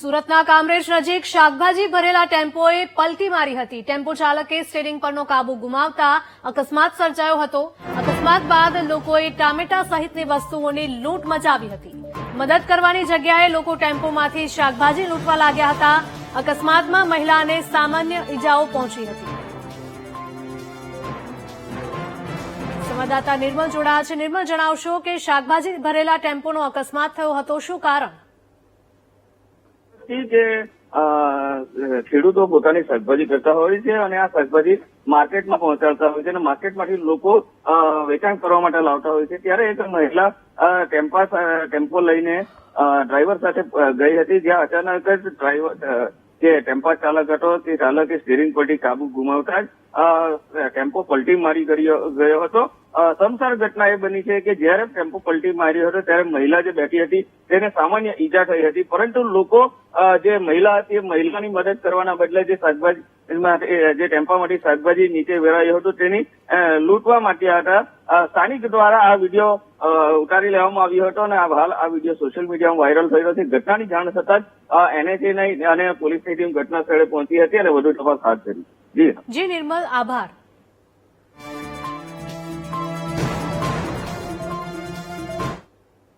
સુરતના કામરેજ નજીક શાકભાજી ભરેલા ટેમ્પોએ પલટી મારી હતી. ટેમ્પો ચાલકે સ્ટેરિંગ પરનો કાબુ ગુમાવતા અકસ્માત સર્જાયો હતો. અકસ્માત બાદ લોકોએ ટામેટા સહિતની વસ્તુઓની લૂંટ મચાવી હતી. મદદ કરવાની જગ્યાએ લોકો ટેમ્પોમાંથી શાકભાજી લૂંટવા લાગ્યા હતા. અકસ્માતમાં મહિલાને સામાન્ય ઈજાઓ પહોંચી હતી. સંવાદદાતા નિર્મલ જોડાયા છે. નિર્મલ, જણાવશો કે શાકભાજી ભરેલા ટેમ્પોનો અકસ્માત થયો હતો. શું કારણ? થી જે ખેડૂતો પોતાની શાકભાજી કરતા હોય છે અને આ શાકભાજી માર્કેટમાં પહોંચાડતા હોય છે અને માર્કેટમાંથી લોકો વેચાણ કરવા માટે લાવતા હોય છે. ત્યારે એક મહિલા ટેમ્પા ટેમ્પો લઈને ડ્રાઈવર સાથે ગઈ હતી જ્યાં અચાનક જ ડ્રાઈવર જે ટેમ્પા ચાલક હતો તે ચાલકે સ્ટીરિંગ પલટી કાબુ ગુમાવતા જ ટેમ્પો પલટી મારી ગયો હતો. સમસાર ઘટના એ બની છે કે જ્યારે ટેમ્પો પલટી માર્યો હતો ત્યારે મહિલા જે બેઠી હતી તેને સામાન્ય ઈજા થઈ હતી. પરંતુ લોકો જે મહિલા હતી, એ મહિલાની મદદ કરવાના બદલે જે શાકભાજી જે ટેમ્પામાંથી શાકભાજી નીચે વેરાયું હતું, તેની લૂંટવા માંગ્યા હતા. સ્થાનિક દ્વારા આ વીડિયો ઉતારી લેવામાં આવ્યો હતો અને હાલ આ વીડિયો સોશિયલ મીડિયામાં વાયરલ થયો છે. ઘટનાની જાણ થતાં જ એનએચએ અને પોલીસની ટીમ ઘટના સ્થળે પહોંચી હતી અને વધુ તપાસ હાથ ધરી. જી. જી, નિર્મલ, આભાર.